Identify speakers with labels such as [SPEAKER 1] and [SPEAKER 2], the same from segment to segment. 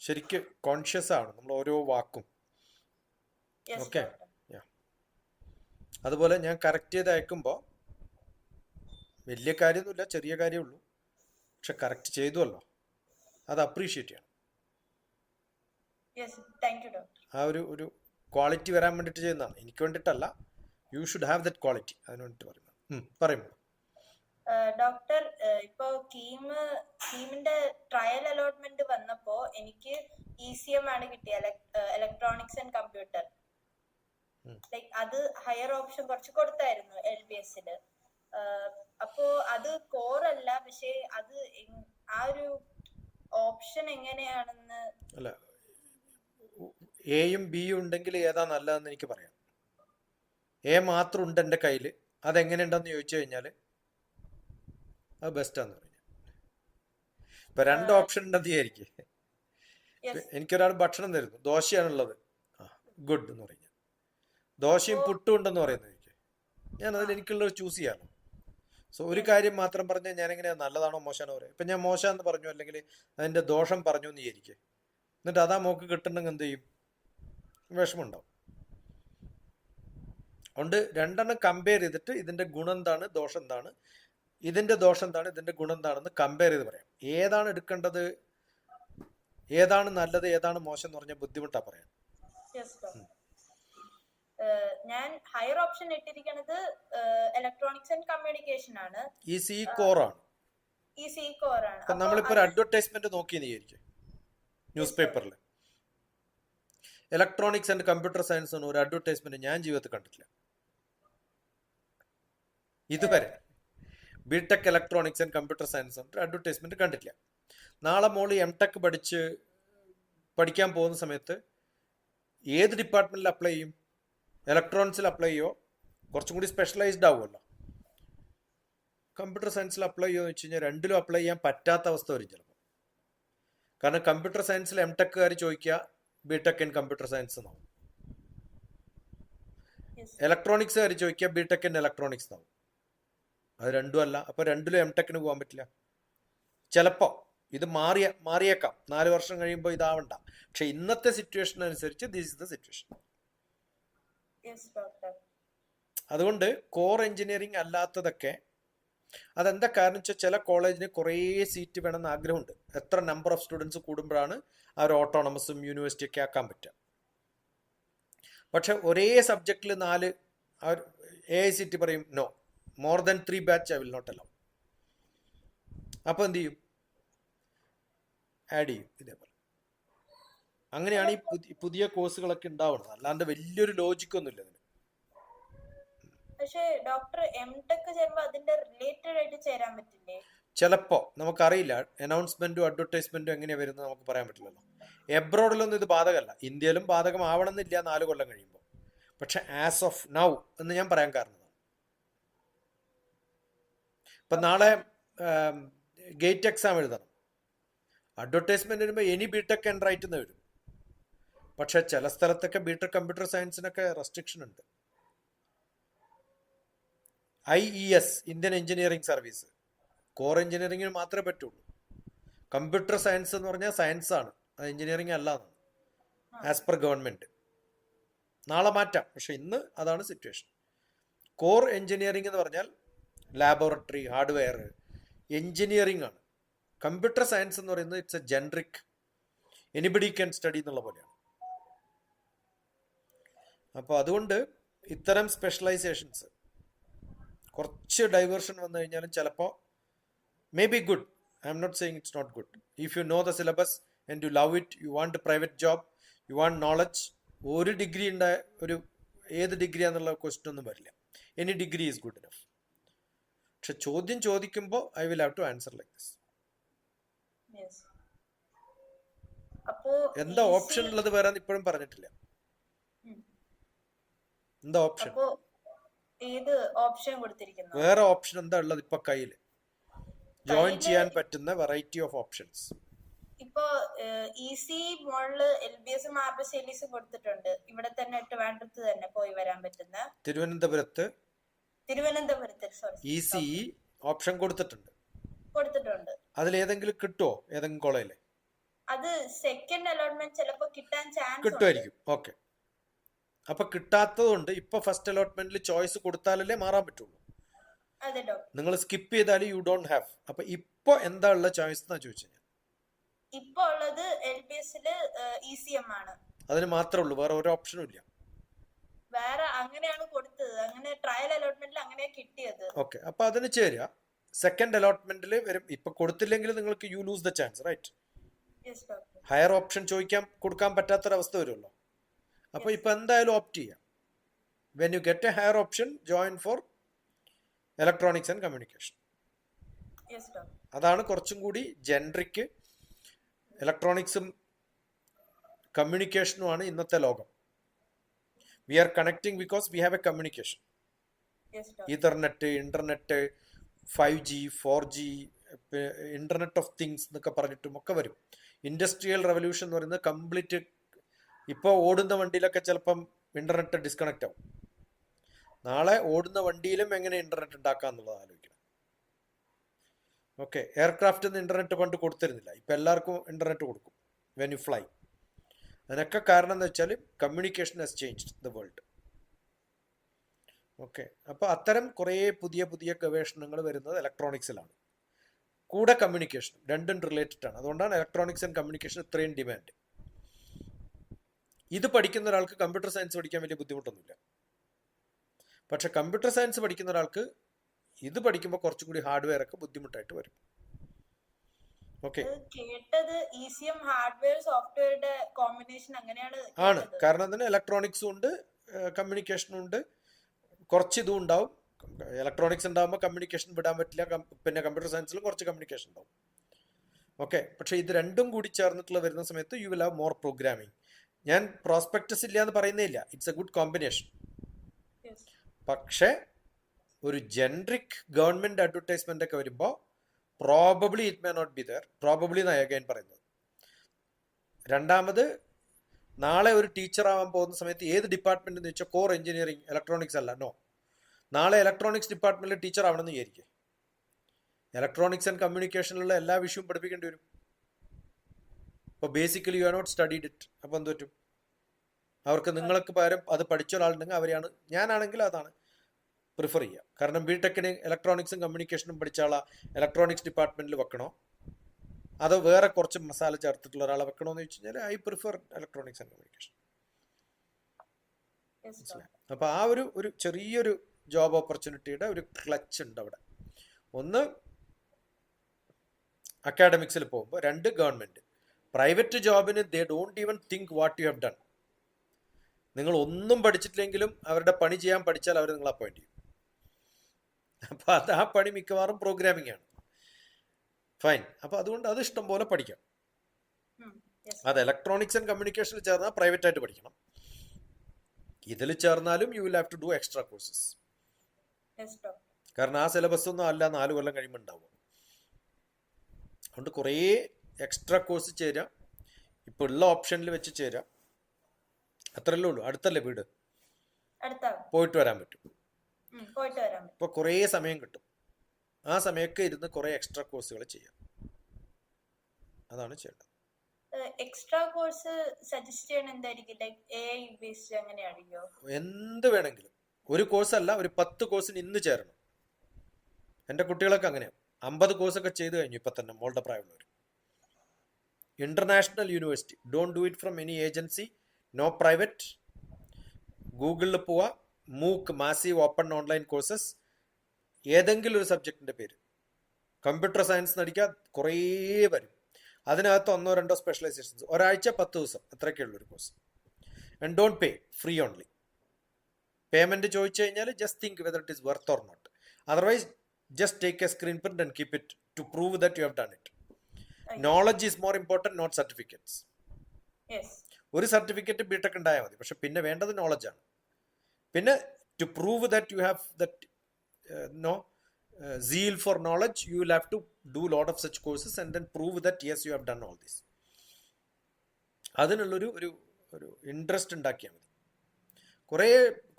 [SPEAKER 1] ശരിക്ക് കോൺഷ്യസ് ആണ്. നമ്മൾ ഓരോ വാക്കും.
[SPEAKER 2] ഓക്കെ
[SPEAKER 1] അതുപോലെ ഞാൻ കറക്റ്റ് ചെയ്ത് അയക്കുമ്പോൾ വലിയ കാര്യമൊന്നുമില്ല ചെറിയ കാര്യമുള്ളൂ പക്ഷെ കറക്റ്റ് ചെയ്തുവല്ലോ. അത് അപ്രീഷിയേറ്റ് ചെയ്യണം. ആ ഒരു ഒരു ക്വാളിറ്റി വരാൻ വേണ്ടിയിട്ട് ചെയ്യുന്നതാണ്. എനിക്ക് വേണ്ടിയിട്ടല്ല. You should have that quality അതിന് വേണ്ടിയിട്ട് പറയുന്നത്. പറയുമ്പോൾ.
[SPEAKER 2] ഡോക്ടർ ഇപ്പോ കീം കീമിന്റെ ട്രയൽ അലോട്ട്മെന്റ് വന്നപ്പോ എനിക്ക് ഇ സി എം ആണ് കിട്ടിയത് ഇലക്ട്രോണിക്സ് ആൻഡ് കമ്പ്യൂട്ടർ ലൈക് അത് ഹയർ ഓപ്ഷൻ കുറച്ച് കൊടുത്തായിരുന്നു എൽ ബി എസിൽ അപ്പോ അത് കോർ അല്ല പക്ഷേ അത് ആ ഒരു ഓപ്ഷൻ എങ്ങനെയാണെന്ന്
[SPEAKER 1] അല്ല എയും ബിയും ഉണ്ടെങ്കിൽ ഏതാ നല്ലതെന്ന് എനിക്ക് പറയാം. എ മാത്രം ഉണ്ട് എന്റെ കയ്യിൽ അതെങ്ങനെയുണ്ടെന്ന് ചോദിച്ചു കഴിഞ്ഞാൽ അത് ബെസ്റ്റാന്ന് പറഞ്ഞു. ഇപ്പൊ രണ്ട് ഓപ്ഷൻ ഉണ്ടെന്ന് വിചാരിക്കും. എനിക്കൊരാൾ ഭക്ഷണം തരുന്നു. ദോശയാണുള്ളത്. ആ ഗുഡ് എന്ന് പറഞ്ഞു. ദോശയും പുട്ടും ഉണ്ടെന്ന് പറയുന്നത് എനിക്ക്. ഞാൻ അതിൽ എനിക്കുള്ളത് ചൂസ് ചെയ്യാമല്ലോ സോ ഒരു കാര്യം മാത്രം പറഞ്ഞാൽ ഞാൻ എങ്ങനെ നല്ലതാണോ മോശമാണോ പറയാം. ഇപ്പം ഞാൻ മോശമെന്ന് പറഞ്ഞു അല്ലെങ്കിൽ അതിന്റെ ദോഷം പറഞ്ഞു എന്ന് വിചാരിക്കുക എന്നിട്ട് അതാ മോക്ക് കിട്ടണമെങ്കിൽ എന്ത് ചെയ്യും? വിഷമുണ്ടാവും അതുകൊണ്ട് രണ്ടെണ്ണം കമ്പയർ ചെയ്തിട്ട് ഇതിന്റെ ഗുണം എന്താണ് ദോഷം എന്താണ് ഇതിന്റെ ദോഷം എന്താണ്? ഇതിന്റെ ഗുണം എന്താണെന്ന് കമ്പയർ ചെയ്ത് പറയാം. ഏതാണ് എടുക്കേണ്ടത്? ഏതാണ് നല്ലത്? ഏതാണ് മോശം എന്ന് പറഞ്ഞാൽ ബുദ്ധിമുട്ടാ പറയാൻ.
[SPEAKER 2] ഞാൻ ഹയർ ഓപ്ഷൻ ഇട്ടിരിക്കുന്നത് ഇലക്ട്രോണിക്സ് ആൻഡ് കമ്മ്യൂണിക്കേഷൻ ആണ്.
[SPEAKER 1] ഈ സി ആണ്.
[SPEAKER 2] ഈ സി കോർ ആണ്.
[SPEAKER 1] നമ്മളിപ്പോ ഒരു അഡ്വർടൈസ്മെന്റ് നോക്കി വിചാരിക്കും. ന്യൂസ് പേപ്പറിൽ ഇലക്ട്രോണിക്സ് ആൻഡ് കമ്പ്യൂട്ടർ സയൻസ് ഒരു അഡ്വർടൈസ്മെന്റ് ഞാൻ ജീവിതത്തിൽ കണ്ടിട്ടില്ല. ഇതുവരെ. B Tech electronics and computer science ഒരു അഡ്വർടൈസ്മെന്റ് കണ്ടിട്ടില്ല. നാളെ മോൾ എം ടെക് പഠിച്ച് പഠിക്കാൻ പോകുന്ന സമയത്ത് ഏത് ഡിപ്പാർട്ട്മെന്റിൽ അപ്ലൈ ചെയ്യും? ഇലക്ട്രോണിക്സിൽ അപ്ലൈ ചെയ്യോ? കുറച്ചും കൂടി സ്പെഷ്യലൈസ്ഡ് ആവുമല്ലോ. കമ്പ്യൂട്ടർ സയൻസിൽ അപ്ലൈ ചെയ്യുമെന്ന് വെച്ച് കഴിഞ്ഞാൽ രണ്ടിലും അപ്ലൈ ചെയ്യാൻ പറ്റാത്ത അവസ്ഥ വരും ചിലപ്പോൾ. കാരണം കമ്പ്യൂട്ടർ സയൻസിൽ എം ടെക്കുകാർ ചോദിക്കുക B tech in computer science എന്നാവും.
[SPEAKER 2] ഇലക്ട്രോണിക്സ്
[SPEAKER 1] കാര്യം ചോദിക്കുക ബി ടെക് ഇൻ ഇലക്ട്രോണിക്സ് എന്നാവും. അത് രണ്ടും അല്ല. അപ്പോൾ രണ്ടിലും എം ടെക്കിന് പോകാൻ പറ്റില്ല. ചിലപ്പോ ഇത് മാറിയ മാറിയേക്കാം. നാല് വർഷം കഴിയുമ്പോൾ ഇതാവണ്ട. പക്ഷെ ഇന്നത്തെ സിറ്റുവേഷൻ അനുസരിച്ച് ദിസ് ഇസ് ദ സിറ്റുവേഷൻ അതുകൊണ്ട് കോർ എഞ്ചിനീയറിംഗ് അല്ലാത്തതൊക്കെ അതെന്താ കാരണം വെച്ചാൽ ചില കോളേജിന് കുറേ സീറ്റ് വേണമെന്ന് ആഗ്രഹമുണ്ട്. എത്ര നമ്പർ ഓഫ് സ്റ്റുഡൻസ് കൂടുമ്പോഴാണ് ആ ഒരു ഓട്ടോണമസും യൂണിവേഴ്സിറ്റി ഒക്കെ ആക്കാൻ പറ്റുക. പക്ഷെ ഒരേ സബ്ജക്റ്റിൽ നാല് എ ഐ സി ടി പറയും no more than three batch I will not allow അപ്പോൾ എന്ത് ചെയ്യും? ആഡ് ചെയ്യും ഇതേപോലെ. അങ്ങനെയാണ് ഈ പുതിയ പുതിയ കോഴ്സുകളൊക്കെ ഉണ്ടാവുന്നത്. അല്ലാണ്ട് വലിയൊരു ലോജിക്കൊന്നുമില്ല അതിന്
[SPEAKER 2] പക്ഷെ ഡോക്ടർ എം ടെക് ചേരുമ്പോ അതിന്റെ റിലേറ്റഡ് ആയിട്ട് ചേരാൻ പറ്റില്ലേ?
[SPEAKER 1] ചിലപ്പോ നമുക്കറിയില്ല. അനൗൺസ്മെന്റും അഡ്വർടൈസ്മെന്റും എങ്ങനെയാ വരുന്നത് നമുക്ക് പറയാൻ പറ്റില്ലല്ലോ. എബ്രോഡിലൊന്നും ഇത് ബാധകമല്ല. ഇന്ത്യയിലും ബാധകമാവണമെന്നില്ല നാല് കൊല്ലം കഴിയുമ്പോൾ പക്ഷെ ആസ് ഓഫ് നൗ എന്ന് ഞാൻ പറയാൻ കാരണം. ഇപ്പൊ നാളെ ഗേറ്റ് എക്സാം എഴുതണം. അഡ്വർടൈസ്മെന്റ് വരുമ്പോൾ any B tech and right എന്ന് വരും. പക്ഷേ ചില സ്ഥലത്തൊക്കെ ബി ടെക് കമ്പ്യൂട്ടർ സയൻസിനൊക്കെ റെസ്ട്രിക്ഷൻ ഉണ്ട്. I E S Indian engineering service. Core എഞ്ചിനീയറിംഗിന് മാത്രമേ പറ്റുള്ളൂ. കമ്പ്യൂട്ടർ സയൻസ് എന്ന് പറഞ്ഞാൽ സയൻസ് ആണ് അത് എഞ്ചിനീയറിംഗ് അല്ല ആസ് പെർ ഗവൺമെന്റ് നാളെ മാറ്റാം. പക്ഷെ ഇന്ന് അതാണ് സിറ്റുവേഷൻ കോർ എഞ്ചിനീയറിംഗ് എന്ന് പറഞ്ഞാൽ ലാബോറട്ടറി ഹാർഡ്വെയർ എൻജിനീയറിംഗ് ആണ്. കമ്പ്യൂട്ടർ സയൻസ് എന്ന് പറയുന്നത് it's a generic anybody can study എന്നുള്ള പോലെയാണ്. അപ്പോൾ അതുകൊണ്ട് ഇത്തരം സ്പെഷ്യലൈസേഷൻസ് കുറച്ച് ഡൈവേർഷൻ വന്നു കഴിഞ്ഞാലും ചിലപ്പോൾ maybe good I'm not saying it's not good if you know the syllabus and you love it you want private job you want knowledge ഒരു ഡിഗ്രി ഉണ്ടായ ഒരു ഏത് ഡിഗ്രി എന്നുള്ള ഒന്നും വരില്ല. Any degree is good enough പക്ഷെ ചോദ്യം ചോദിക്കുമ്പോൾ I will have to answer
[SPEAKER 2] like this.
[SPEAKER 1] എന്താ ഓപ്ഷൻ ഉള്ളത് വേറെ ഇപ്പോഴും പറഞ്ഞിട്ടില്ല. എന്താ ഓപ്ഷൻ? വേറെ ഓപ്ഷൻ എന്താ ഉള്ളത് ഇപ്പൊ കയ്യിൽ ജോയിൻ ചെയ്യാൻ പറ്റുന്ന വെറൈറ്റി ഓഫ് ഓപ്ഷൻസ്
[SPEAKER 2] ഇപ്പോ ഈസി മോളിൽ എൽ ബി എസും ആർ ബി കൊടുത്തിട്ടുണ്ട്. ഇവിടെ തന്നെ ട്രിവാൻഡ്രത്ത് തന്നെ പോയി വരാൻ പറ്റുന്ന.
[SPEAKER 1] തിരുവനന്തപുരത്ത്
[SPEAKER 2] തിരുവനന്തപുരത്ത് സോറി
[SPEAKER 1] ഇ സി ഓപ്ഷൻ കൊടുത്തിട്ടുണ്ട്.
[SPEAKER 2] കൊടുത്തിട്ടുണ്ട്.
[SPEAKER 1] അതിൽ ഏതെങ്കിലും കിട്ടുമോ ഏതെങ്കിലും കോളേജിൽ
[SPEAKER 2] അത് സെക്കൻഡ് അലോട്ട്മെന്റ് ചിലപ്പോ കിട്ടാൻ ചാൻസ്
[SPEAKER 1] കിട്ടുമായിരിക്കും. ഓക്കെ അപ്പൊ കിട്ടാത്തതുകൊണ്ട് ഇപ്പൊ ഫസ്റ്റ് അലോട്ട്മെന്റിൽ ചോയ്സ് കൊടുത്താലല്ലേ മാറാൻ പറ്റുള്ളൂ. നിങ്ങൾ സ്കിപ്പ് ചെയ്താൽ യു ഡോണ്ട് ഹാവ് അപ്പൊ ഇപ്പൊ എന്താ ഉള്ള ചോയ്സ് എന്നാ ചോദിച്ചത്
[SPEAKER 2] ഇപ്പൊ ഉള്ളത് എൽ ബി എസിൽ ഇ സി എം ആണ്.
[SPEAKER 1] അതിന് മാത്രമേ ഉള്ളൂ. വേറെ ഒരു ഓപ്ഷനും ഇല്ല.
[SPEAKER 2] വേറെ അങ്ങനെയാണ് കൊടുത്തത്. അങ്ങനെ ട്രയൽ അലോട്ട്മെന്റിൽ അങ്ങനെ കിട്ടിയത്.
[SPEAKER 1] ഓക്കെ അപ്പൊ അതിന് ചേരുക. സെക്കൻഡ് അലോട്ട്മെന്റിൽ വരും. ഇപ്പൊ കൊടുത്തില്ലെങ്കിൽ നിങ്ങൾക്ക് you lose the
[SPEAKER 2] chance right
[SPEAKER 1] higher option ചോദിക്കാൻ കൊടുക്കാൻ പറ്റാത്തൊരവസ്ഥ വരുമല്ലോ. അപ്പൊ. ഇപ്പൊ എന്തായാലും ഓപ്റ്റ് ചെയ്യാം. When you get a higher option join for electronics
[SPEAKER 2] and communication
[SPEAKER 1] അതാണ് കുറച്ചും കൂടി ജനറിക്ക് ഇലക്ട്രോണിക്സും കമ്മ്യൂണിക്കേഷനുമാണ് ഇന്നത്തെ ലോകം. We are connecting because we have
[SPEAKER 2] a communication
[SPEAKER 1] internet internet five G four G internet of things എന്നൊക്കെ പറഞ്ഞിട്ടും ഒക്കെ വരും. ഇൻഡസ്ട്രിയൽ റെവല്യൂഷൻ എന്ന് പറയുന്നത് കംപ്ലീറ്റ് ഇപ്പോൾ ഓടുന്ന വണ്ടിയിലൊക്കെ ചിലപ്പം ഇന്റർനെറ്റ് ഡിസ്കണക്റ്റ് ആവും. നാളെ ഓടുന്ന വണ്ടിയിലും എങ്ങനെ ഇന്റർനെറ്റ് ഉണ്ടാക്കാം എന്നുള്ളത് ആലോചിക്കണം. ഓക്കെ എയർക്രാഫ്റ്റ് നിന്ന് ഇന്റർനെറ്റ് പണ്ട് കൊടുത്തിരുന്നില്ല. ഇപ്പം എല്ലാവർക്കും ഇന്റർനെറ്റ് കൊടുക്കും. വെൻ യു ഫ്ലൈ അതിനൊക്കെ കാരണം എന്ന് വെച്ചാൽ communication has changed the world okay അപ്പോൾ അത്തരം കുറേ പുതിയ പുതിയ ഗവേഷണങ്ങൾ വരുന്നത് ഇലക്ട്രോണിക്സിലാണ് കൂടെ കമ്മ്യൂണിക്കേഷൻ രണ്ടും റിലേറ്റഡ് ആണ്. അതുകൊണ്ടാണ് ഇലക്ട്രോണിക്സ് ആൻഡ് കമ്മ്യൂണിക്കേഷൻ ഇത്രയും ഡിമാൻഡ് ഇത് പഠിക്കുന്ന ഒരാൾക്ക് കമ്പ്യൂട്ടർ സയൻസ് പഠിക്കാൻ വലിയ ബുദ്ധിമുട്ടൊന്നുമില്ല. പക്ഷെ കമ്പ്യൂട്ടർ സയൻസ് പഠിക്കുന്ന ഒരാൾക്ക് ഇത് പഠിക്കുമ്പോൾ കുറച്ചും കൂടി ഹാർഡ്വെയർ ഒക്കെ ബുദ്ധിമുട്ടായിട്ട് വരും.
[SPEAKER 2] കേട്ടത് ഈസിഎം ഹാർഡ്വെയർ സോഫ്റ്റ്വെയറുടെ കോമ്പിനേഷൻ അങ്ങനെയാണ്
[SPEAKER 1] ആണ്. കാരണം തന്നെ ഇലക്ട്രോണിക്സും ഉണ്ട് കമ്മ്യൂണിക്കേഷനും ഉണ്ട്. കുറച്ച് ഇതും ഉണ്ടാവും. ഇലക്ട്രോണിക്സ് ഉണ്ടാകുമ്പോൾ കമ്മ്യൂണിക്കേഷൻ വിടാൻ പറ്റില്ല. പിന്നെ കമ്പ്യൂട്ടർ സയൻസിലും കുറച്ച് കമ്മ്യൂണിക്കേഷൻ ഉണ്ടാവും. ഓക്കെ. പക്ഷെ ഇത് രണ്ടും കൂടി ചേർന്നിട്ടുള്ള വരുന്ന സമയത്ത് you will have more programming ഞാൻ പ്രോസ്പെക്ടസ് ഇല്ല എന്ന് പറയുന്നേ ഇല്ല ഇറ്റ്സ് എ ഗുഡ് കോമ്പിനേഷൻ പക്ഷേ ഒരു ജനറിക് ഗവൺമെന്റ് അഡ്വർടൈസ്മെന്റ് ഒക്കെ വരുമ്പോൾ probably it may not be there probably എന്നാണ് അഗൈൻ പറയുന്നത്? രണ്ടാമത് നാളെ ഒരു ടീച്ചർ ആവാൻ പോകുന്ന സമയത്ത് ഏത് ഡിപ്പാർട്ട്മെന്റ് എന്ന് വെച്ചാൽ കോർ എഞ്ചിനീയറിംഗ് ഇലക്ട്രോണിക്സ് അല്ല. നോ നാളെ ഇലക്ട്രോണിക്സ് ഡിപ്പാർട്ട്മെന്റിൽ ടീച്ചർ ആവണമെന്ന് വിചാരിക്കുക. ഇലക്ട്രോണിക്സ് ആൻഡ് കമ്മ്യൂണിക്കേഷനിലുള്ള എല്ലാ വിഷയവും പഠിപ്പിക്കേണ്ടി വരും. അപ്പോൾ basically you are not studied it അപ്പോൾ എന്ത് പറ്റും? അവർക്ക് നിങ്ങൾക്ക് പകരം അത് പഠിച്ച ഒരാളുണ്ടെങ്കിൽ അവരെയാണ് ഞാനാണെങ്കിൽ അതാണ്. പ്രിഫർ ചെയ്യുക കാരണം ബി ടെക്കിന് ഇലക്ട്രോണിക്സും കമ്മ്യൂണിക്കേഷനും പഠിച്ച ആളെ. ഇലക്ട്രോണിക്സ് ഡിപ്പാർട്ട്മെന്റിൽ വെക്കണോ? അതോ വേറെ കുറച്ച് മസാല ചേർത്തിട്ടുള്ള ഒരാളെ വെക്കണോ എന്ന് വെച്ച് കഴിഞ്ഞാൽ I prefer
[SPEAKER 2] electronics and
[SPEAKER 1] communication അപ്പൊ ആ ഒരു ഒരു ചെറിയൊരു ജോബ് ഓപ്പർച്യൂണിറ്റിയുടെ ഒരു ക്ലച്ച് ഉണ്ട് അവിടെ. ഒന്ന് അക്കാഡമിക്സിൽ പോകുമ്പോൾ രണ്ട് ഗവൺമെന്റ് പ്രൈവറ്റ് ജോബിന് they don't even think what you have done നിങ്ങൾ ഒന്നും പഠിച്ചിട്ടില്ലെങ്കിലും അവരുടെ പണി ചെയ്യാൻ പഠിച്ചാൽ അവർ നിങ്ങൾ അപ്പോയിന്റ് ചെയ്യും. അപ്പോൾ അത് ആ പണി മിക്കവാറും പ്രോഗ്രാമിംഗ് ആണ്. ഫൈൻ അപ്പോൾ അതുകൊണ്ട് അത് ഇഷ്ടം പോലെ പഠിക്കാം. അത് ഇലക്ട്രോണിക്സ് ആൻഡ് കമ്മ്യൂണിക്കേഷൻ ചേർന്നാൽ പ്രൈവറ്റ് ആയിട്ട് പഠിക്കണം. ഇതിൽ ചേർന്നാലും you will have to do
[SPEAKER 2] extra courses
[SPEAKER 1] കാരണം ആ സിലബസ് ഒന്നും അല്ല നാല് കൊല്ലം കഴിയുമ്പോൾ ഉണ്ടാവും അതുകൊണ്ട് കുറേ എക്സ്ട്രാ കോഴ്സ് ചേരാം. ഇപ്പോൾ ഉള്ള ഓപ്ഷനിൽ വെച്ച് ചേരാം. അത്രയല്ലേ ഉള്ളൂ. അടുത്തല്ലേ വീട്? പോയിട്ട് വരാൻ പറ്റും.
[SPEAKER 2] പറ്റും.
[SPEAKER 1] കുറേ സമയം കിട്ടും. ആ സമയമൊക്കെ ഇരുന്ന് കുറേ എക്സ്ട്രാ കോഴ്സുകൾ ചെയ്യാം. അതാണ് ചെയ്യേണ്ടത്.
[SPEAKER 2] എക്സ്ട്രാ കോഴ്സ് സജസ്റ്റ് ചെയ്യണം എന്തായിരിക്കും? ലൈക് എ ബേസ്ഡ് അങ്ങനെയായിരിക്കോ
[SPEAKER 1] എന്ത് വേണമെങ്കിലും. ഒരു കോഴ്സ് അല്ല ഒരു പത്ത് കോഴ്സിന് ഇന്ന് ചേരണം. എന്റെ കുട്ടികളൊക്കെ അങ്ങനെയാണ് അമ്പത് കോഴ്സൊക്കെ ചെയ്തു കഴിഞ്ഞു ഇപ്പം തന്നെ മോളുടെ പ്രായമുള്ളവർ international university don't do it from any agency no private ഗൂഗിളിൽ പോവുക മൂക്ക് മാസീവ് ഓപ്പൺ ഓൺലൈൻ കോഴ്സസ് ഏതെങ്കിലും ഒരു സബ്ജക്റ്റിന്റെ പേര്. കമ്പ്യൂട്ടർ സയൻസ് നടിക്കാൻ കുറേ വരും. അതിനകത്ത് ഒന്നോ രണ്ടോ സ്പെഷ്യലൈസേഷൻസ് ഒരാഴ്ച പത്ത് ദിവസം. അത്രയൊക്കെ ഉള്ളൊരു course and don't pay free only payment ചോദിച്ചു കഴിഞ്ഞാൽ just think whether it is worth or not otherwise just take a screen print and keep it to prove that you have done it knowledge is more important not
[SPEAKER 2] certificates
[SPEAKER 1] ഒരു certificate BTech ഉണ്ടായാൽ മതി. പക്ഷെ പിന്നെ വേണ്ടത് നോളജാണ് പിന്നെ to prove that you have that no zeal for knowledge you will have to do lot of such courses and then prove that yes you have done all this. അതിനുള്ളൊരു ഒരു ഒരു ഇൻട്രസ്റ്റ് ഉണ്ടാക്കിയാൽ മതി. കുറേ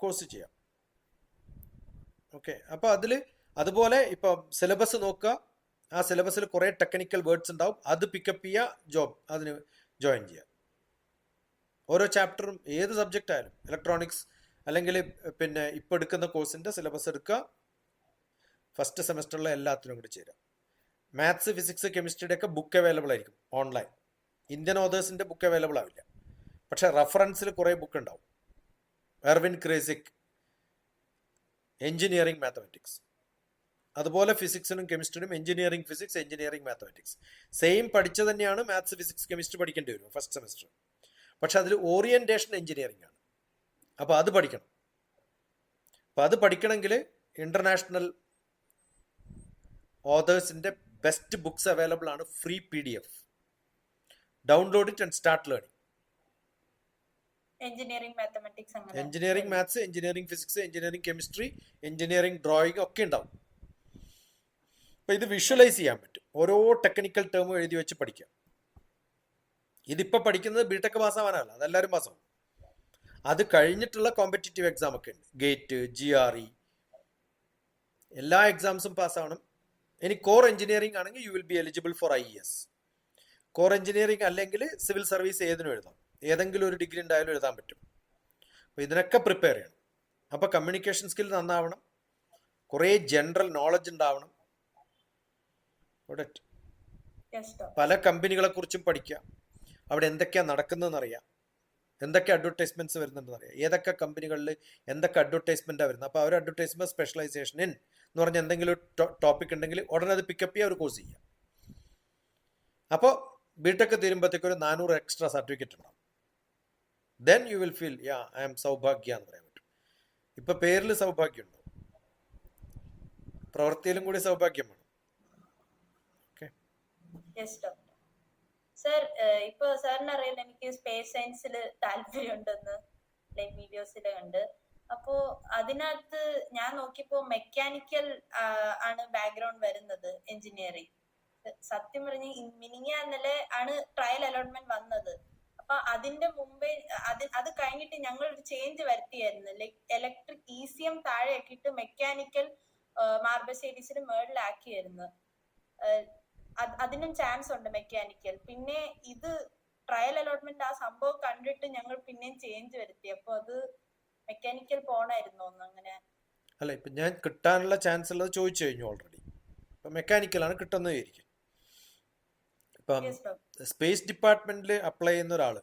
[SPEAKER 1] കോഴ്സ് ചെയ്യാം. Okay അപ്പോൾ അതിൽ അതുപോലെ ഇപ്പം സിലബസ് നോക്കുക. ആ സിലബസിൽ കുറേ ടെക്നിക്കൽ വേർഡ്സ് ഉണ്ടാവും. അത് പിക്കപ്പ് ചെയ്യുക ജോബ് അതിന് ജോയിൻ ചെയ്യുക ഓരോ ചാപ്റ്ററും ഏത് സബ്ജക്റ്റ് ആയാലും ഇലക്ട്രോണിക്സ് അല്ലെങ്കിൽ പിന്നെ ഇപ്പോൾ എടുക്കുന്ന കോഴ്സിന്റെ സിലബസ് എടുക്കുക. ഫസ്റ്റ് സെമസ്റ്ററിലെ എല്ലാത്തിനും കൂടി ചേരുക. മാത്സ് ഫിസിക്സ് കെമിസ്ട്രിയുടെ ഒക്കെ ബുക്ക് അവൈലബിൾ ആയിരിക്കും ഓൺലൈൻ ഇന്ത്യൻ ഓതേഴ്സിന്റെ ബുക്ക് അവൈലബിൾ ആവില്ല. പക്ഷെ റഫറൻസിൽ കുറേ ബുക്ക് ഉണ്ടാവും. എർവിൻ ക്രേസിക് എഞ്ചിനീയറിംഗ് മാത്തമാറ്റിക്സ് അതുപോലെ ഫിസിക്സിനും കെമിസ്ട്രിയും engineering physics engineering mathematics same പഠിച്ചു തന്നെയാണ് മാത്സ് ഫിസിക്സ് കെമിസ്ട്രി പഠിക്കേണ്ടി വരും ഫസ്റ്റ് സെമസ്റ്റർ പക്ഷെ അതിൽ ഓറിയന്റേഷൻ എഞ്ചിനീയറിംഗ് ആണ്. അപ്പോൾ അത് പഠിക്കണം. അപ്പോൾ അത് പഠിക്കണമെങ്കിൽ ഇന്റർനാഷണൽ ഓതേഴ്സിന്റെ ബെസ്റ്റ് ബുക്സ് അവൈലബിൾ ആണ് free P D F download it and start
[SPEAKER 2] learning engineering mathematics
[SPEAKER 1] engineering maths engineering physics engineering chemistry engineering drawing ഒക്കെ ഉണ്ടാവും. അപ്പോൾ ഇത് വിഷ്വലൈസ് ചെയ്യാൻ പറ്റും. ഓരോ ടെക്നിക്കൽ ടേമും എഴുതി വെച്ച് പഠിക്കാം. ഇതിപ്പോൾ പഠിക്കുന്നത് ബിടെക് പാസ്സാവാനല്ല അതെല്ലാവരും പാസ്സാവും. അത് കഴിഞ്ഞിട്ടുള്ള കോമ്പറ്റേറ്റീവ് എക്സാം ഒക്കെ ഉണ്ട്. ഗേറ്റ് ജി ആർ ഇ എല്ലാ എക്സാംസും പാസ്സാവണം ഇനി കോർ എഞ്ചിനീയറിംഗ് ആണെങ്കിൽ you will be eligible for I S core engineering അല്ലെങ്കിൽ സിവിൽ സർവീസ് ഏതിനും എഴുതാം. ഏതെങ്കിലും ഒരു ഡിഗ്രി ഉണ്ടായാലും എഴുതാൻ പറ്റും. അപ്പോൾ ഇതിനൊക്കെ പ്രിപ്പയർ ചെയ്യണം. അപ്പോൾ കമ്മ്യൂണിക്കേഷൻ സ്കിൽ നന്നാവണം. കുറേ ജനറൽ നോളജ് ഉണ്ടാവണം. പല കമ്പനികളെ കുറിച്ചും പഠിക്കുക അവിടെ എന്തൊക്കെയാ നടക്കുന്നതെന്ന് അറിയാം എന്തൊക്കെ അഡ്വർടൈസ്മെന്റ്സ് വരുന്നുണ്ടെന്ന് അറിയാം ഏതൊക്കെ കമ്പനികളിൽ എന്തൊക്കെ അഡ്വർടൈസ്മെന്റാണ് വരുന്നത്. അപ്പോൾ അവർ അഡ്വർടൈസ്മെന്റ് സ്പെഷ്യലൈസേഷൻ ഇൻ എന്ന് പറഞ്ഞ എന്തെങ്കിലും ടോപ്പിക് ഉണ്ടെങ്കിൽ ഉടനെ അത് പിക്കപ്പ് ചെയ്യുക ഒരു കോഴ്സ് ചെയ്യുക അപ്പോൾ ബിടെക് തീരുമ്പോഴത്തേക്ക് ഒരു നാനൂറ് എക്സ്ട്രാ സർട്ടിഫിക്കറ്റ് ഉണ്ടാവും then you will feel yeah I am Sowbhagya എന്ന് പറയാൻ പറ്റും. ഇപ്പൊ പേരിൽ സൗഭാഗ്യം ഉണ്ട്? പ്രവൃത്തിയിലും കൂടി സൗഭാഗ്യമാണ് ഓക്കെ
[SPEAKER 2] സർ ഇപ്പൊ സാറിന് അറിയില്ല എനിക്ക് സ്പേസ് സയൻസിൽ താല്പര്യമുണ്ടെന്ന് ലൈവ് വീഡിയോസിൽ കണ്ട്. അപ്പോ അതിനകത്ത് ഞാൻ നോക്കിയപ്പോ മെക്കാനിക്കൽ ആണ് ബാക്ക്ഗ്രൗണ്ട് വരുന്നത് എഞ്ചിനീയറിംഗ് സത്യം പറഞ്ഞ എന്നല്ലേ ആണ് ട്രയൽ അലോട്ട്മെന്റ് വന്നത്. അപ്പൊ അതിന്റെ മുമ്പേ അത് അത് കഴിഞ്ഞിട്ട് ഞങ്ങൾ ഒരു change വരുത്തിയായിരുന്നു like electric E C M താഴെ ആക്കിയിട്ട് മെക്കാനിക്കൽ മാർബസേഡീസിന് മേളിലാക്കിയായിരുന്നു അതിനും ചാൻസ് ഉണ്ട് മെക്കാനിക്കൽ പിന്നെ ഇത് ട്രയൽ അലോട്ട്മെന്റ് ആ സംഭവം കണ്ടിട്ട് ഞങ്ങൾ പിന്നെയും ചേഞ്ച് വരുത്തി. അപ്പൊ അത് മെക്കാനിക്കൽ പോണായിരുന്നു അങ്ങനെ.
[SPEAKER 1] അല്ല ഇപ്പൊ ഞാൻ കിട്ടാനുള്ള ചാൻസ് ഉള്ളത് ചോദിച്ചു കഴിഞ്ഞു ഓൾറെഡി മെക്കാനിക്കൽ മെക്കാനിക്കലാണ് കിട്ടുന്നത് വിചാരിക്കും. ഇപ്പം സ്പേസ് ഡിപ്പാർട്ട്മെന്റിൽ അപ്ലൈ ചെയ്യുന്ന ഒരാൾ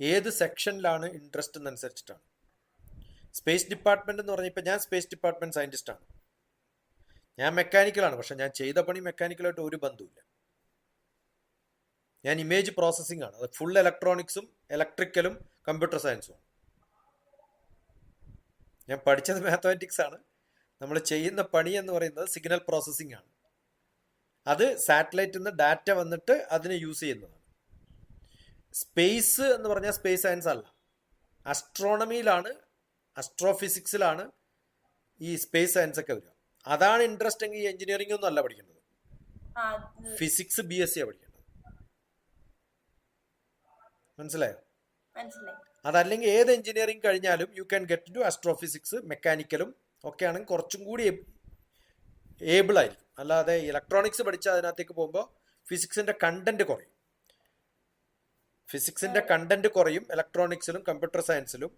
[SPEAKER 1] ഏത് സെക്ഷനിലാണ് ഇൻട്രസ്റ്റ് എന്നനുസരിച്ചിട്ടാണ് സ്പേസ് ഡിപ്പാർട്ട്മെന്റ് എന്ന് പറഞ്ഞാൽ ഇപ്പം ഞാൻ സ്പേസ് ഡിപ്പാർട്ട്മെന്റ് സയന്റിസ്റ്റ് ആണ്. ഞാൻ മെക്കാനിക്കലാണ് പക്ഷെ ഞാൻ ചെയ്ത പണി മെക്കാനിക്കലായിട്ട് ഒരു ബന്ധമില്ല ഞാൻ ഇമേജ് പ്രോസസ്സിംഗ് ആണ് അത് ഫുൾ ഇലക്ട്രോണിക്സും ഇലക്ട്രിക്കലും കമ്പ്യൂട്ടർ സയൻസും. ഞാൻ പഠിച്ചത് മാത്തമാറ്റിക്സ് ആണ്. നമ്മൾ ചെയ്യുന്ന പണി എന്ന് പറയുന്നത് സിഗ്നൽ പ്രോസസ്സിംഗ് ആണ്. അത് സാറ്റലൈറ്റിൽ നിന്ന് ഡാറ്റ വന്നിട്ട് അതിനെ യൂസ് ചെയ്യുന്നതാണ്. സ്പേസ് എന്ന് പറഞ്ഞാൽ സ്പേസ് സയൻസ് അല്ല. അസ്ട്രോണമിയിലാണ് അസ്ട്രോഫിസിക്സിലാണ് ഈ സ്പേസ് സയൻസ് ഒക്കെ വരിക. അതാണ് ഇൻട്രസ്റ്റ് എങ്കിൽ എഞ്ചിനീയറിംഗ് ഒന്നും അല്ല പഠിക്കുന്നത്. ഫിസിക്സ് ബി എസ് സി ആ പഠിക്കുന്നത്.
[SPEAKER 2] മനസ്സിലായോ?
[SPEAKER 1] അതല്ലെങ്കിൽ ഏത് എഞ്ചിനീയറിംഗ് കഴിഞ്ഞാലും you can get to astrophysics മെക്കാനിക്കലും ഒക്കെ ആണെങ്കിൽ കുറച്ചും കൂടി ഏബിൾ ആയിരിക്കും. അല്ലാതെ ഇലക്ട്രോണിക്സ് പഠിച്ച അതിനകത്തേക്ക് പോകുമ്പോൾ ഫിസിക്സിന്റെ കണ്ടന്റ് കുറയും. ഫിസിക്സിന്റെ കണ്ടന്റ് കുറയും ഇലക്ട്രോണിക്സിലും computer സയൻസിലും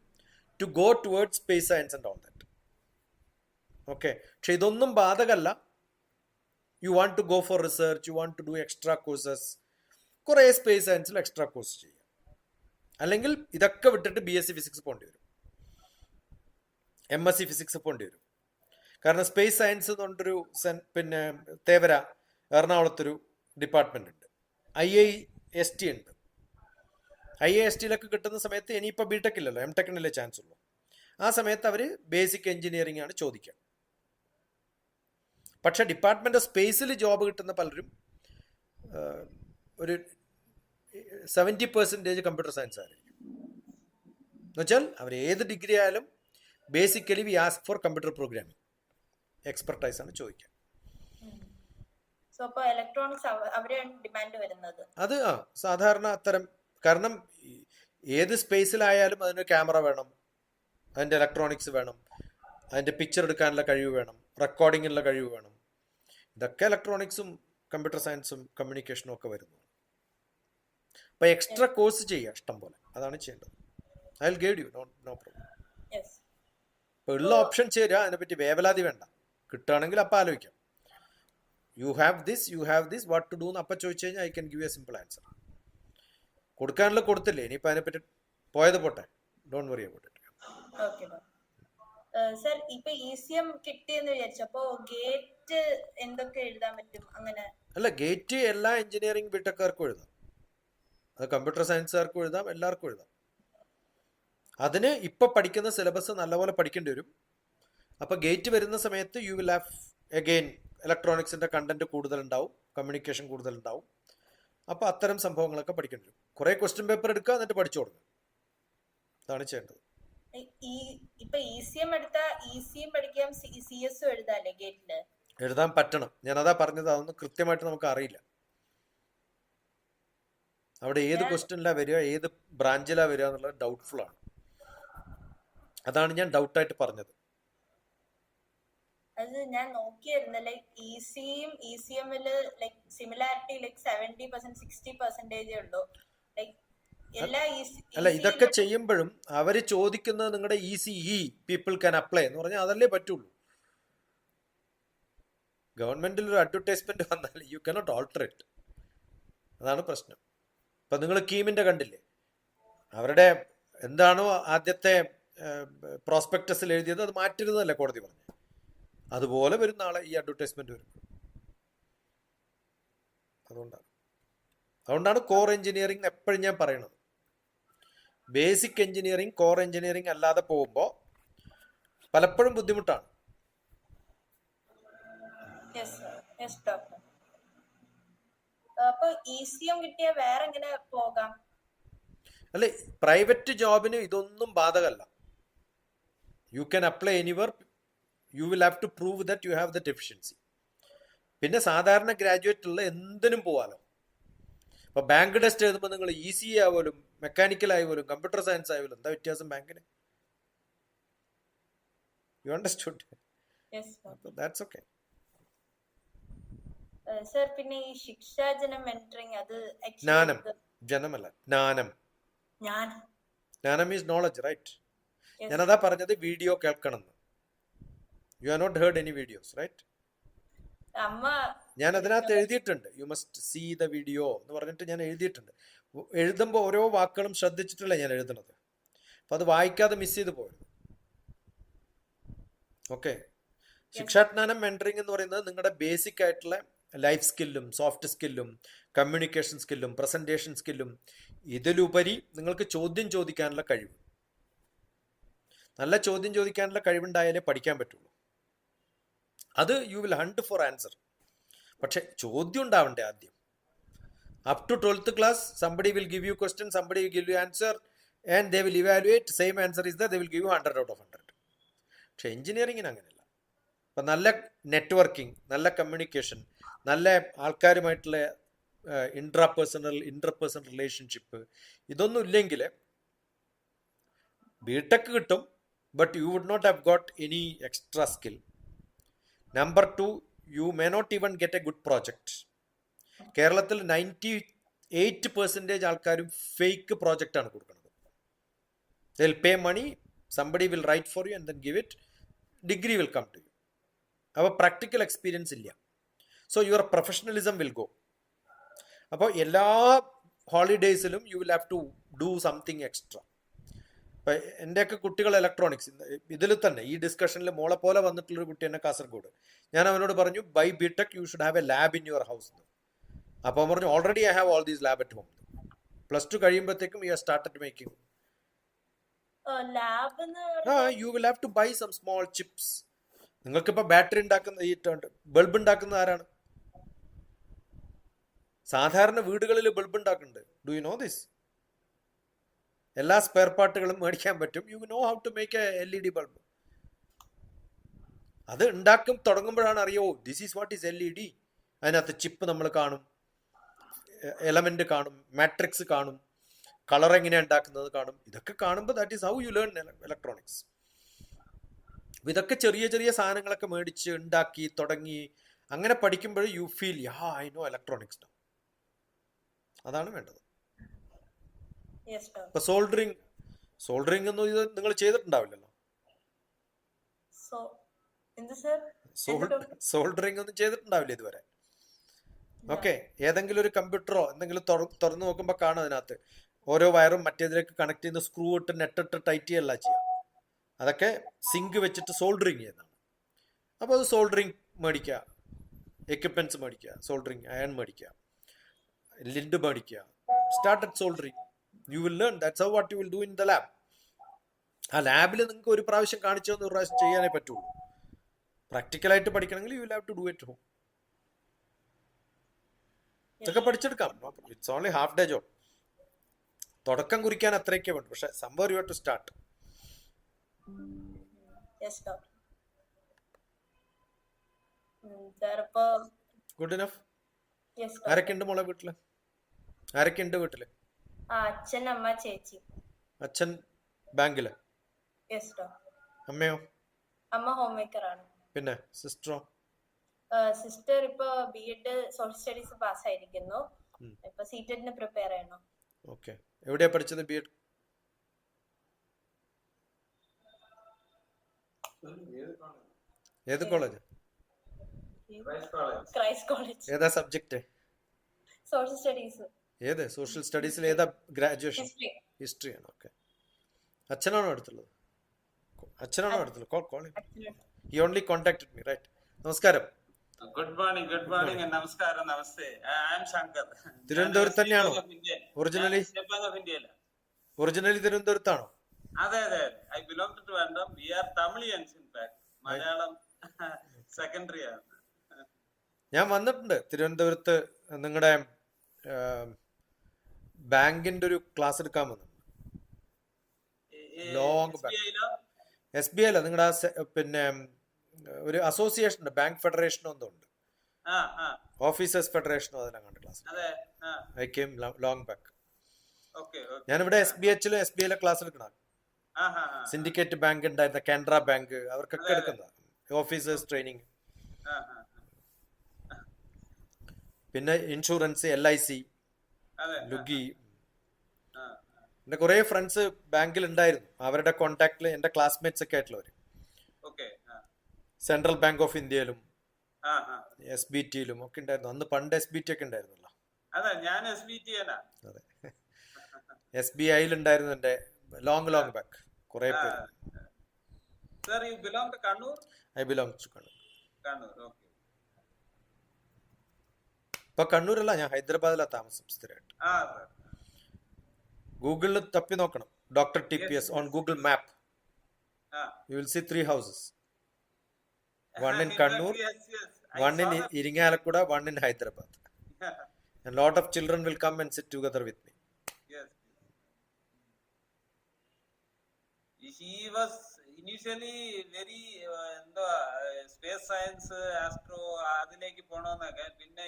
[SPEAKER 1] to go toward space science and all that okay പക്ഷെ ഇതൊന്നും ബാധകല്ല. You want to go for research you want to do extra courses കുറേ സ്പേസ് സയൻസിൽ എക്സ്ട്രാ കോഴ്സ് ചെയ്യാം. അല്ലെങ്കിൽ ഇതൊക്കെ വിട്ടിട്ട് ബി എസ് സി ഫിസിക്സ് പോകേണ്ടി വരും. എം എസ് സി ഫിസിക്സ് പോകേണ്ടി വരും. കാരണം സ്പേസ് സയൻസ് എന്ന് പറഞ്ഞിട്ടൊരു സെൻ പിന്നെ തേവര എറണാകുളത്തൊരു ഡിപ്പാർട്ട്മെന്റ് ഉണ്ട്. ഐ ഐ എസ് ടി ഉണ്ട്. ഐ ഐ എസ് ടിയിലൊക്കെ കിട്ടുന്ന സമയത്ത് ഇനിയിപ്പോൾ ബി ടെക് ഇല്ലല്ലോ. എം ടെക്കിനല്ലേ ചാൻസ് ഉള്ളൂ. ആ സമയത്ത് അവർ ബേസിക് എഞ്ചിനീയറിംഗ് ആണ് ചോദിക്കുക. പക്ഷെ ഡിപ്പാർട്ട്മെന്റ് സ്പേസിൽ ജോബ് കിട്ടുന്ന പലരും ഒരു സെവന്റി പെർസെന്റേജ് കമ്പ്യൂട്ടർ സയൻസ് ആയിരിക്കും. എന്നുവെച്ചാൽ അവർ ഏത് ഡിഗ്രി ആയാലും basically we ask for computer programming expertise ആണ് ചോദിക്കുക അത് ആ സാധാരണ അത്തരം കാരണം ഏത് സ്പേസിലായാലും അതിന് ക്യാമറ വേണം അതിന്റെ ഇലക്ട്രോണിക്സ് വേണം അതിന്റെ പിക്ചർ എടുക്കാനുള്ള കഴിവ് വേണം റെക്കോർഡിങ്ങിനുള്ള കഴിവ് വേണം. ഇതൊക്കെ ഇലക്ട്രോണിക്സും കമ്പ്യൂട്ടർ സയൻസും കമ്മ്യൂണിക്കേഷനും ഒക്കെ വരുന്നു. അപ്പൊ എക്സ്ട്രാ കോഴ്സ് ചെയ്യുക ഇഷ്ടം പോലെ അതാണ് ചെയ്യേണ്ടത്. I will guide you no no
[SPEAKER 2] problem
[SPEAKER 1] അപ്പൊ ഉള്ള ഓപ്ഷൻ ചേരുക അതിനെപ്പറ്റി വേവലാതി വേണ്ട. കിട്ടുകയാണെങ്കിൽ അപ്പൊ ആലോചിക്കാം. You have this you have this what to do എന്ന് അപ്പം ചോദിച്ചു കഴിഞ്ഞാൽ I can give a simple answer കൊടുക്കാനുള്ള കൊടുത്തില്ലേ? ഇനിയിപ്പോൾ അതിനെപ്പറ്റി പോയത് പോട്ടെ. Don't worry about it
[SPEAKER 2] okay sir ഇപ്പൊ ഇ സി എം കിട്ടിയെന്ന് വിചാരിച്ചപ്പോ ഗേറ്റ് എന്തൊക്കെ എഴുതാൻ പറ്റും? അങ്ങനെ.
[SPEAKER 1] അല്ല ഗേറ്റ് എല്ലാ എഞ്ചിനീയറിംഗ് ബിടെക്കാർക്കും എഴുതാം. അത് കമ്പ്യൂട്ടർ സയൻസുകാർക്കും എഴുതാം എല്ലാവർക്കും എഴുതാം. അതിന് ഇപ്പൊ പഠിക്കുന്ന സിലബസ് നല്ലപോലെ പഠിക്കേണ്ടി വരും. അപ്പൊ ഗേറ്റ് വരുന്ന സമയത്ത് യു വിൽ ഹാവ് അഗെയിൻ ഇലക്ട്രോണിക്സിന്റെ കണ്ടന്റ് കൂടുതൽ ഉണ്ടാവും കമ്മ്യൂണിക്കേഷൻ കൂടുതൽ ഉണ്ടാവും അപ്പൊ അത്തരം സംഭവങ്ങളൊക്കെ പഠിക്കേണ്ടി വരും. കുറെ ക്വസ്റ്റ്യൻ പേപ്പർ എടുക്കുക എന്നിട്ട് പഠിച്ചു കൊടുക്കുക അതാണ് ചെയ്യേണ്ടത്.
[SPEAKER 2] ഈ- ഇപ്പൊ ഇ സി എം എടുത്താ ഇ സി പഠിക്കാം സി എസും എഴുതാല്ലേ ഗേറ്റിൽ
[SPEAKER 1] എഴുതാൻ പറ്റണം. ഞാൻ അതാ പറഞ്ഞത് അതൊന്നും കൃത്യമായിട്ട് നമുക്ക് അറിയില്ല. അവിടെ ഏത് ക്വസ്റ്റ്യനിലാ വരിക ഏത് ബ്രാഞ്ചിലാ വരിക എന്നുള്ളത് ഡൗട്ട്ഫുൾ ആണ്. അതാണ് ഞാൻ ഡൗട്ട് ആയിട്ട് പറഞ്ഞത്.
[SPEAKER 2] അത് ഞാൻ നോക്കിയായിരുന്നു ലൈക് ഇ സിയും ഇ സി എമ്മിൽ like similarity like seventy percent sixty പെർസെന്റേജേ ഉള്ളൂ ലൈക്ക് എല്ലാ E EC
[SPEAKER 1] അല്ല ഇതൊക്കെ ചെയ്യുമ്പോഴും അവർ ചോദിക്കുന്നത് നിങ്ങളുടെ E C E people can apply എന്ന് പറഞ്ഞാൽ അതല്ലേ പറ്റുള്ളൂ. ഗവൺമെന്റിൽ ഒരു അഡ്വർടൈസ്മെന്റ് വന്നാൽ യു കനോട്ട് ഓൾട്ടർ ഇറ്റ് അതാണ് പ്രശ്നം. ഇപ്പൊ നിങ്ങൾ കീമിന്റെ കണ്ടില്ലേ? അവരുടെ എന്താണോ ആദ്യത്തെ പ്രോസ്പെക്ടസിൽ എഴുതിയത് അത് മാറ്റരുതല്ലേ കോടതി പറഞ്ഞു? അതുപോലെ വരും നാളെ ഈ അഡ്വർടൈസ്മെന്റ് വരും. അതുകൊണ്ടാണ്. അതുകൊണ്ടാണ് കോർ എഞ്ചിനീയറിംഗ് എപ്പോഴും ഞാൻ പറയണത്. ബേസിക് എഞ്ചിനീയറിംഗ് കോർ എഞ്ചിനീയറിംഗ് അല്ലാതെ പോകുമ്പോൾ പലപ്പോഴും ബുദ്ധിമുട്ടാണ്.
[SPEAKER 2] പോകാം?
[SPEAKER 1] അല്ലെ പ്രൈവറ്റ് ജോബിന് ഇതൊന്നും ബാധകല്ല you can apply anywhere you will have to prove that you have the deficiency പിന്നെ സാധാരണ ഗ്രാജുവേറ്റ് ഉള്ള എന്തിനും പോവാലോ. ഇപ്പൊ ബാങ്ക് ടെസ്റ്റ് എഴുതുമ്പോൾ നിങ്ങൾ ഇ സി ആയാലും മെക്കാനിക്കൽ ആയാലും കമ്പ്യൂട്ടർ സയൻസ് ആയാലും എന്താ വ്യത്യാസം ബാങ്കിന് you
[SPEAKER 2] understood
[SPEAKER 1] that's okay
[SPEAKER 2] sir പിന്നെ ഈ ശിക്ഷാജനം മെന്ററിംഗ് അത്
[SPEAKER 1] ജ്ഞാനം. ജനമല്ല ജ്ഞാനം. ജ്ഞാനം ഈസ് നോളജ് റൈറ്റ്. ഞാനതാ പറഞ്ഞത് വീഡിയോ കേൾക്കണം you are not heard any videos right
[SPEAKER 2] അമ്മ
[SPEAKER 1] ഞാൻ അതിനകത്ത് എഴുതിയിട്ടുണ്ട്. You must see the video എന്ന് പറഞ്ഞിട്ട് ഞാൻ എഴുതിയിട്ടുണ്ട്. എഴുതുമ്പോൾ ഓരോ വാക്കുകളും ശ്രദ്ധിച്ചിട്ടല്ല ഞാൻ എഴുതുന്നത്? അപ്പം അത് വായിക്കാതെ മിസ് ചെയ്ത് പോയത് ഓക്കെ ശിക്ഷാജ്ഞാനം മെന്ററിങ് എന്ന് പറയുന്നത് നിങ്ങളുടെ ബേസിക് ആയിട്ടുള്ള ലൈഫ് സ്കില്ലും സോഫ്റ്റ് സ്കില്ലും കമ്മ്യൂണിക്കേഷൻ സ്കില്ലും പ്രസന്റേഷൻ സ്കില്ലും ഇതിലുപരി നിങ്ങൾക്ക് ചോദ്യം ചോദിക്കാനുള്ള കഴിവ്. നല്ല ചോദ്യം ചോദിക്കാനുള്ള കഴിവുണ്ടായാലേ പഠിക്കാൻ പറ്റുള്ളൂ. അത് you will hunt for answer പക്ഷെ ചോദ്യം ഉണ്ടാവണ്ടേ ആദ്യം? Up to twelfth class somebody will give you question somebody will give you answer and they will evaluate same answer is the they will give you hundred out of hundred പക്ഷെ എഞ്ചിനീയറിങ്ങിന് അങ്ങനെയല്ല. അപ്പം നല്ല networking നല്ല communication നല്ല ആൾക്കാരുമായിട്ടുള്ള intra personal inter personal relationship ഇതൊന്നും ഇല്ലെങ്കിൽ B Tech കിട്ടും but you would not have got any extra skill number two you may not even get a good project കേരളത്തിൽ നയന്റി എയ്റ്റ് പെർസെന്റേജ് ആൾക്കാരും ഫേക്ക് ആണ് കൊടുക്കുന്നത്. They'll pay money somebody will write for you and then give it degree will come to you അപ്പോൾ practical experience ഇല്ല. So your professionalism will go അപ്പോൾ എല്ലാ ഹോളിഡേയ്സിലും you will have to do something extra ഇപ്പം എന്റെയൊക്കെ കുട്ടികൾ electronics ഇതിൽ തന്നെ ഈ ഡിസ്കഷനിൽ മോളെ പോലെ വന്നിട്ടുള്ളൊരു കുട്ടി എന്നെ കാസർഗോഡ്. ഞാൻ അവനോട് പറഞ്ഞു by B tech you should have a lab in your house അപ്പോൾ അവൻ പറഞ്ഞു already I have all these lab at home plus two കഴിയുമ്പോഴത്തേക്കും
[SPEAKER 2] you
[SPEAKER 1] started
[SPEAKER 2] making
[SPEAKER 1] you will have to buy some small chips നിങ്ങൾക്കിപ്പോൾ battery ഉണ്ടാക്കുന്ന ഈ bulb ഉണ്ടാക്കുന്ന ആരാണ്? സാധാരണ വീടുകളിൽ ബൾബ് ഉണ്ടാക്കുന്നുണ്ട്. ഡു യു നോ ദിസ് എല്ലാ സ്പെയർ പാർട്ടുകളും മേടിക്കാൻ പറ്റും. You know how to make a L E D bulb അത് ഉണ്ടാക്കും തുടങ്ങുമ്പോഴാണ് അറിയോ this is what is L E D അതിനകത്ത് ചിപ്പ് നമ്മൾ കാണും എലമെന്റ് കാണും മാട്രിക്സ് കാണും കളർ എങ്ങനെയാണ് ഉണ്ടാക്കുന്നത് കാണും. ഇതൊക്കെ കാണുമ്പോൾ that is how you learn electronics ഇതൊക്കെ ചെറിയ ചെറിയ സാധനങ്ങളൊക്കെ മേടിച്ച് ഉണ്ടാക്കി തുടങ്ങി അങ്ങനെ പഠിക്കുമ്പോൾ you feel yeah I know electronics അതാണ് വേണ്ടത്. ഇപ്പൊ സോൾഡറിങ് സോൾഡറിങ് ഒന്നും ഇത് നിങ്ങൾ ചെയ്തിട്ടുണ്ടാവില്ലല്ലോ? സോൾഡറിങ് ഒന്നും ചെയ്തിട്ടുണ്ടാവില്ല ഇതുവരെ. ഓക്കെ ഏതെങ്കിലും ഒരു കമ്പ്യൂട്ടറോ എന്തെങ്കിലും തുറ- തുറന്നു നോക്കുമ്പോൾ കാണും അതിനകത്ത്. ഓരോ വയറും മറ്റേതിലേക്ക് കണക്ട് ചെയ്യുന്ന സ്ക്രൂ ഇട്ട് നെറ്റ് ഇട്ട് ടൈറ്റ് ചെയ്യല്ല ചെയ്യാം. അതൊക്കെ സിങ്ക് വെച്ചിട്ട് സോൾഡറിങ് ചെയ്യുന്നതാണ്. അപ്പോൾ അത് സോൾഡറിങ് മേടിക്കുക എക്യുപ്മെന്റ്സ് മേടിക്കുക സോൾഡറിങ് അയൺ മേടിക്കുക ലിൻഡ് മേടിക്കുക started soldering you will learn that's how what you will do in the lab ആ ലാബിൽ നിങ്ങൾക്ക് ഒരു പ്രാവശ്യം കാണിച്ചു തന്ന ഒരു പ്രാവശ്യം ചെയ്യാനേ പറ്റുള്ളൂ. പ്രാക്ടിക്കലായിട്ട് പഠിക്കണമെങ്കിൽ you will have to do it home ഇതൊക്കെ പഠിച്ചെടുക്കാം. It's only half day job തുടക്കം കുറിക്കാൻ അത്രയൊക്കെ വേണ്ടു. പക്ഷെ സംഭവം
[SPEAKER 2] you to
[SPEAKER 1] start good
[SPEAKER 2] enough
[SPEAKER 1] ആരൊക്കെ ഉണ്ട് മോളെ വീട്ടിൽ? ആരൊക്കെ ഉണ്ട്
[SPEAKER 2] വീട്ടിൽ? അച്ഛൻ അമ്മ ചേച്ചി.
[SPEAKER 1] അച്ഛൻ ബാങ്കിൽ?
[SPEAKER 2] യെസ് ഡോക്ടർ
[SPEAKER 1] അമ്മയോ?
[SPEAKER 2] അമ്മ ഹോം മേക്കർ ആണ്.
[SPEAKER 1] പിന്നെ സിസ്റ്ററോ
[SPEAKER 2] സിസ്റ്റർ ഇപ്പൊ B Ed social studies pass
[SPEAKER 1] ആയിരിക്കുന്നു.
[SPEAKER 2] ഇപ്പൊ സീറ്റഡിന് പ്രിപ്പയർ ചെയ്യണം.
[SPEAKER 1] ഓക്കെ എവിടെയാ പഠിച്ചത് ബി എഡ് ഏത് കോളേജ്
[SPEAKER 2] ക്രൈസ്റ്റ് കോളേജ്
[SPEAKER 1] ഏതാ സബ്ജക്റ്റ്
[SPEAKER 2] സോഷ്യൽ സ്റ്റഡീസ്
[SPEAKER 1] ഏത്? സോഷ്യൽ സ്റ്റഡീസിൽ ഏതാ ഗ്രാജുവേഷൻ
[SPEAKER 2] ഹിസ്റ്ററി
[SPEAKER 1] ആണ് ഓക്കെ അച്ഛനാണോ അടുത്തുള്ളത് അച്ഛനാണോ അടുത്തുള്ളത് call call he only contact me right നമസ്കാരം.
[SPEAKER 3] ഗുഡ് മോർണിംഗ് ഗുഡ് മോർണിംഗ് നമസ്കാരം നമസ്തേ. ഐ ആം ശങ്കർ
[SPEAKER 1] തിരുവനന്തപുരത്ത് തന്നെയാണോ?
[SPEAKER 3] ഒറിജിനലി
[SPEAKER 1] ഒറിജിനലി തിരുവനന്തപുരത്താണോ?
[SPEAKER 3] അതെ അതെ I belong to Trivandrum we are Tamilians in fact Malayalam secondary ആണ്.
[SPEAKER 1] ഞാൻ വന്നിട്ടുണ്ട് തിരുവനന്തപുരത്ത് നിങ്ങളുടെ ബാങ്കിന്റെ ഒരു ക്ലാസ് എടുക്കാൻ വന്നു. ലോങ്. എസ് ബി ഐ അല്ല നിങ്ങളുടെ പിന്നെ ഒരു അസോസിയേഷൻ ഉണ്ട് ബാങ്ക് ഫെഡറേഷനോ എന്തോ ഉണ്ട്. ഓഫീസേഴ്സ് ഫെഡറേഷനോ അതെല്ലാം കണ്ട് class I came
[SPEAKER 3] long back
[SPEAKER 1] ഞാനിവിടെ എസ് ബി എച്ചിലും എസ് ബി ഐയിലെ ക്ലാസ് എടുക്കണം സിൻഡിക്കേറ്റ് ബാങ്ക് ഉണ്ടായിരുന്ന കാനറ ബാങ്ക് അവർക്കൊക്കെ. എടുക്കുന്ന ഓഫീസേഴ്സ് ട്രെയിനിങ് പിന്നെ ഇൻഷുറൻസ് എൽ ഐ സി ലുഗി. എന്റെ കുറെ ഫ്രണ്ട്സ് ബാങ്കിൽ ഉണ്ടായിരുന്നു അവരുടെ കോണ്ടാക്ടിൽ എന്റെ ക്ലാസ്മേറ്റ്സ് ഒക്കെ ആയിട്ടുള്ളവർ
[SPEAKER 3] ഓക്കെ
[SPEAKER 1] സെൻട്രൽ ബാങ്ക് ഓഫ് ഇന്ത്യയിലും എസ് ബി ടിയിലും ഒക്കെ ഉണ്ടായിരുന്നു. അന്ന് പണ്ട് എസ് ബി ടി ഒക്കെ ഉണ്ടായിരുന്നല്ലോ.
[SPEAKER 3] അതെ എസ് ബി
[SPEAKER 1] ഐയിൽ ഉണ്ടായിരുന്നു എന്റെ ലോങ് ലോങ് ബാക്ക് കുറെ പേര്.
[SPEAKER 3] Sir you belong to Kannur
[SPEAKER 1] I belong to Kannur
[SPEAKER 3] Kannur okay
[SPEAKER 1] ഇപ്പൊ കണ്ണൂരല്ല ഞാൻ ഹൈദരാബാദിലാണ് താമസം സ്ഥിരമായിട്ട് ഗൂഗിളിൽ തപ്പി നോക്കണം doctor T P S on Google
[SPEAKER 3] map
[SPEAKER 1] you will see three houses One in Kannur,
[SPEAKER 3] Yes, yes.
[SPEAKER 1] One in
[SPEAKER 3] saw
[SPEAKER 1] Irinjalakuda one in Hyderabad and lot of children will come and sit together with me
[SPEAKER 3] yes. He was initially very uh, എന്താ space science astro അതിലേക്ക് പോണോന്നൊക്കെ പിന്നെ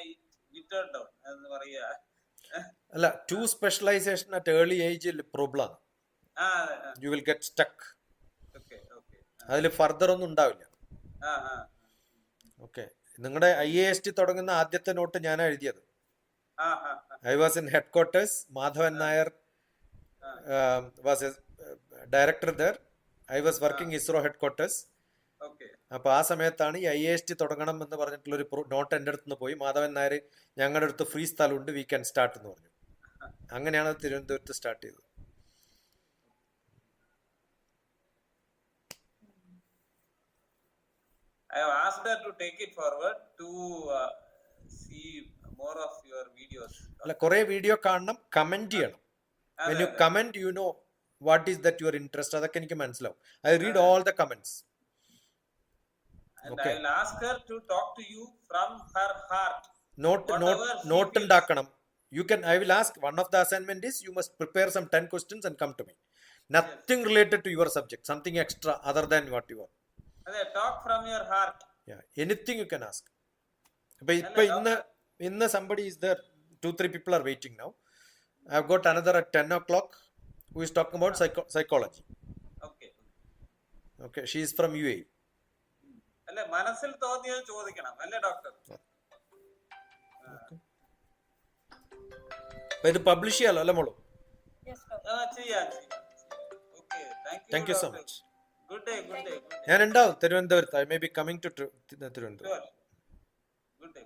[SPEAKER 3] written down എന്ന് പറയാ
[SPEAKER 1] അല്ല to specialisation at early ഏജിൽ problem you will
[SPEAKER 3] get stuck
[SPEAKER 1] അതിൽ further ഒന്നും ഉണ്ടാവില്ല. ഓക്കെ നിങ്ങളുടെ ഐ എ എസ് ടി തുടങ്ങുന്ന ആദ്യത്തെ നോട്ട് ഞാൻ എഴുതിയത്. I was in head quarters Madhavan Nair was director there I was working ISRO head quarters
[SPEAKER 3] okay
[SPEAKER 1] അപ്പൊ ആ സമയത്താണ് ഈ ഐ എസ് ടി തുടങ്ങണം എന്ന് പറഞ്ഞിട്ടുള്ള ഒരു നോട്ട് എന്റെ അടുത്ത് നിന്ന് പോയി. മാധവൻ നായർ ഞങ്ങളുടെ അടുത്ത് ഫ്രീ സ്ഥലമുണ്ട് വി ക്യാൻ സ്റ്റാർട്ട് എന്ന് പറഞ്ഞു. അങ്ങനെയാണ് തിരുവനന്തപുരത്ത് സ്റ്റാർട്ട് ചെയ്തത്.
[SPEAKER 3] I have asked her to take it forward to uh, see more of your videos.
[SPEAKER 1] അല്ല കുറേ വീഡിയോ കാണണം കമന്റ് ചെയ്യണം. When
[SPEAKER 3] you.
[SPEAKER 1] Comment you know what is that your interest അതൊക്കെ എനിക്ക് മനസ്സിലാവും. I read all the comments
[SPEAKER 3] And
[SPEAKER 1] Okay.
[SPEAKER 3] I'll ask her to talk to you from her heart.
[SPEAKER 1] Not
[SPEAKER 3] Whatever
[SPEAKER 1] not
[SPEAKER 3] she
[SPEAKER 1] not
[SPEAKER 3] feels.
[SPEAKER 1] ഉണ്ടാക്കണം you can I will ask one of the assignment is you must prepare some ten questions and come to me nothing related to your subject something extra other than what you are
[SPEAKER 3] അതെ talk from your heart.
[SPEAKER 1] Anything you can ask ഇപ്പൊ ഇപ്പൊ
[SPEAKER 3] അല്ല,
[SPEAKER 1] ഇന്ന് ഇന്ന് somebody is there two three people are waiting now I have got another at ten o'clock who is talking about psychology
[SPEAKER 3] Okay.
[SPEAKER 1] Okay she is from you a
[SPEAKER 3] അല്ലെ? മനസ്സിൽ തോന്നിയത് ചോദിക്കണം അല്ലേ ഡോക്ടർ
[SPEAKER 1] ഇത് പബ്ലിഷ് ചെയ്യാലോ അല്ലേ മോളോ? Thank you so much
[SPEAKER 3] good day good day good day
[SPEAKER 1] ഞാൻ ഉണ്ടാവും തിരുവനന്തപുരത്ത്. I may be coming to Thiruvananthapuram.
[SPEAKER 3] Good day